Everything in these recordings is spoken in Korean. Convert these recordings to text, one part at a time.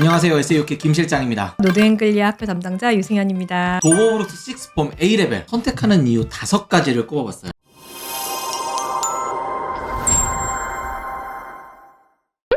안녕하세요. SAUK 김 실장입니다. 노드앵글리아 학교 담당자 유승현입니다. 도보브로스 6폼 A레벨 선택하는 이유 다섯 가지를 꼽아봤어요.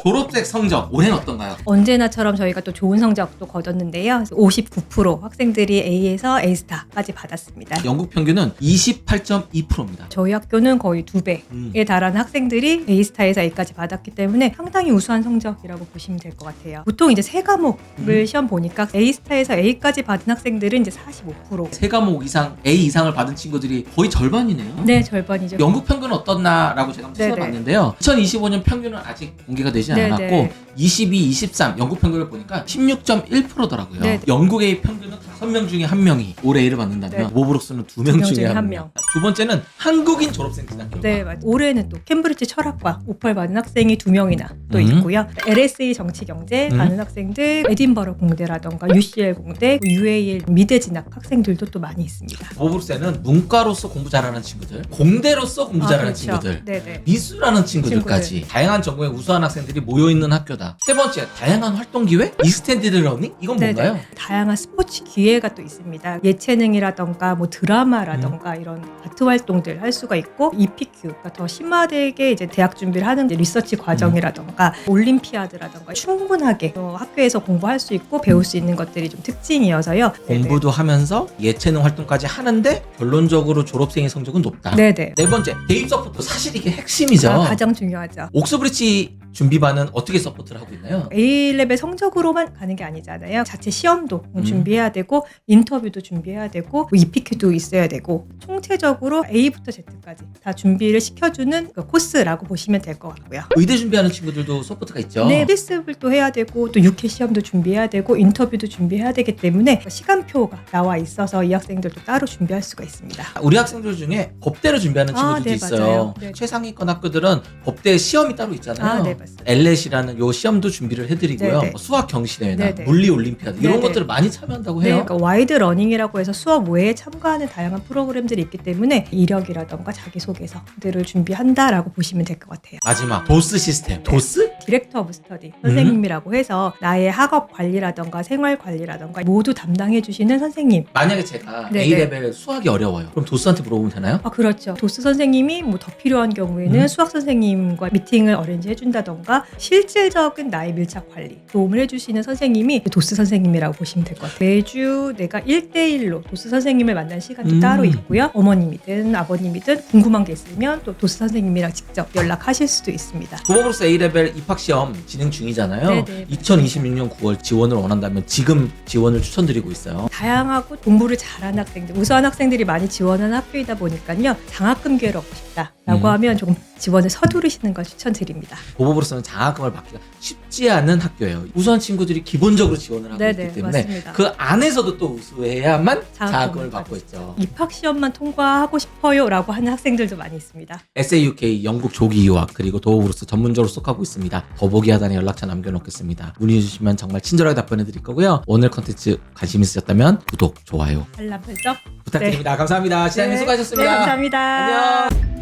졸업생 성적 올해는 어떤가요? 언제나처럼 저희가 또 좋은 성적도 거뒀는데요. 59% 학생들이 A에서 A스타까지 받았습니다. 영국 평균은 28.2%입니다. 저희 학교는 거의 두 배에 음. 달하는 학생들이 A스타에서 A까지 받았기 때문에 상당히 우수한 성적이라고 보시면 될 것 같아요. 보통 이제 세 과목을 음. 시험 보니까 A스타에서 A까지 받은 학생들은 이제 45%. 세 과목 이상 A 이상을 받은 친구들이 거의 절반이네요. 네, 절반이죠. 영국 평균은 어떻나라고 제가 한번 네네. 찾아봤는데요. 2025년 평균은 아직 공개가 되지 네네. 않았고 22, 23 영국 평균을 보니까 16.1%더라고요. 네네. 영국의 평균은 5명 중에 한 명이 올해 A를 받는다면 네. 모브록스는 두명 두명 중에 중에 한한 명. 명. 두 번째는 한국인 졸업생 결과. 네, 맞아요. 올해는 또 캠브리지 철학과 오퍼를 받은 학생이 두 명이나 또 음. 있고요. LSE 정치 경제 음. 가는 학생들, 에딘버러 공대라던가 UCL 공대, UAL 미대 진학 학생들도 또 많이 있습니다. 모브록스에는 문과로서 공부 잘하는 친구들, 공대로서 공부 잘하는 그렇죠. 친구들, 네네. 미술하는 친구들까지 다양한 전공의 우수한 학생들이 모여 있는 학교다. 세 번째, 다양한 활동 기회? 익스텐디드 러닝? 이건 네네. 뭔가요? 다양한 스포츠 기회가 또 있습니다. 예체능이라던가 뭐 드라마라던가 이런 아트 활동들 할 수가 있고 EPQ가 더 심화되게 이제 대학 준비를 하는 리서치 과정이라던가 올림피아드라던가 충분하게 어, 학교에서 공부할 수 있고 배울 수 있는 것들이 좀 특징이어서요. 네네. 공부도 하면서 예체능 활동까지 하는데 결론적으로 졸업생의 성적은 높다. 네네. 네 번째, 대입 서포트 사실 이게 핵심이죠. 아, 가장 중요하죠. 옥스브리치 준비반은 어떻게 서포트를 하고 있나요? A 레벨 성적으로만 가는 게 아니잖아요. 자체 시험도 음. 준비해야 되고 인터뷰도 준비해야 되고 뭐 EPQ 도 있어야 되고 총체적으로 A부터 Z까지 다 준비를 시켜주는 그 코스라고 보시면 될 것 같고요. 의대 준비하는 친구들도 서포트가 있죠. 네, 필습을 또 해야 되고 또 6회 시험도 준비해야 되고 인터뷰도 준비해야 되기 때문에 시간표가 나와 있어서 이 학생들도 따로 준비할 수가 있습니다. 우리 학생들 중에 법대로 준비하는 아, 친구들도 네, 있어요. 맞아요. 네. 최상위권 학교들은 법대 시험이 따로 있잖아요. 아, 네, 맞습니다. 엘렛이라는 요 시험도 준비를 해드리고요. 네, 네. 뭐 수학 경시대회나 네, 네. 물리 올림피아드 이런 네, 네. 것들을 많이 참여한다고 네, 해요. 그러니까 와이드 러닝이라고 해서 수업 외에 참가 하는 다양한 프로그램들이 있기 때문에 이력이라던가 자기소개서들을 준비한다라고 보시면 될 것 같아요. 마지막 도스 시스템. 도스? 디렉터 오브 스터디 음. 선생님이라고 해서 나의 학업 관리라던가 생활 관리라던가 모두 담당해 주시는 선생님. 만약에 제가 네, A 레벨 수학이 어려워요. 그럼 도스한테 물어보면 되나요? 아 그렇죠. 도스 선생님이 뭐 더 필요한 경우에는 음. 수학 선생님과 미팅을 어렌지 해준다던가 실질적인 나의 밀착 관리 도움을 해주시는 선생님이 도스 선생님이라고 보시면 될 것 같아요. 매주 내가 1대1로 도스 선생님을 만난 시간도 음. 따로 있고요. 어머님이든 아버님이든 궁금한 게 있으면 또 도스 선생님이랑 직접 연락하실 수도 있습니다. 도버브로스 A 레벨 입학 시험 진행 중이잖아요. 네, 네, 2026년 9월 지원을 원한다면 지금 지원을 추천드리고 있어요. 다양하고 공부를 잘하는 학생들, 우수한 학생들이 많이 지원하는 학교이다 보니까요. 장학금 기회를 얻고 싶다라고 음. 하면 조금 지원을 서두르시는 걸 추천드립니다. 도버브로스는 장학금을 받기가 쉽지 않은 학교예요. 우수한 친구들이 기본적으로 지원을 하고 네네, 있기 때문에 맞습니다. 그 안에서도 또 우수해야만 장학금을 장학금을 받고 받을 있죠. 입학 시험만 통과하고 싶어요라고 하는 학생들도 많이 있습니다. SAUK 영국 조기 유학 그리고 도어브로스 전문적으로 속하고 있습니다. 더보기 하단에 연락처 남겨놓겠습니다. 문의 주시면 정말 친절하게 답변해 드릴 거고요. 오늘 컨텐츠 관심 있으셨다면 구독, 좋아요 알람 설정. 부탁드립니다. 감사합니다. 시장님 네. 수고하셨습니다. 네, 감사합니다. 안녕.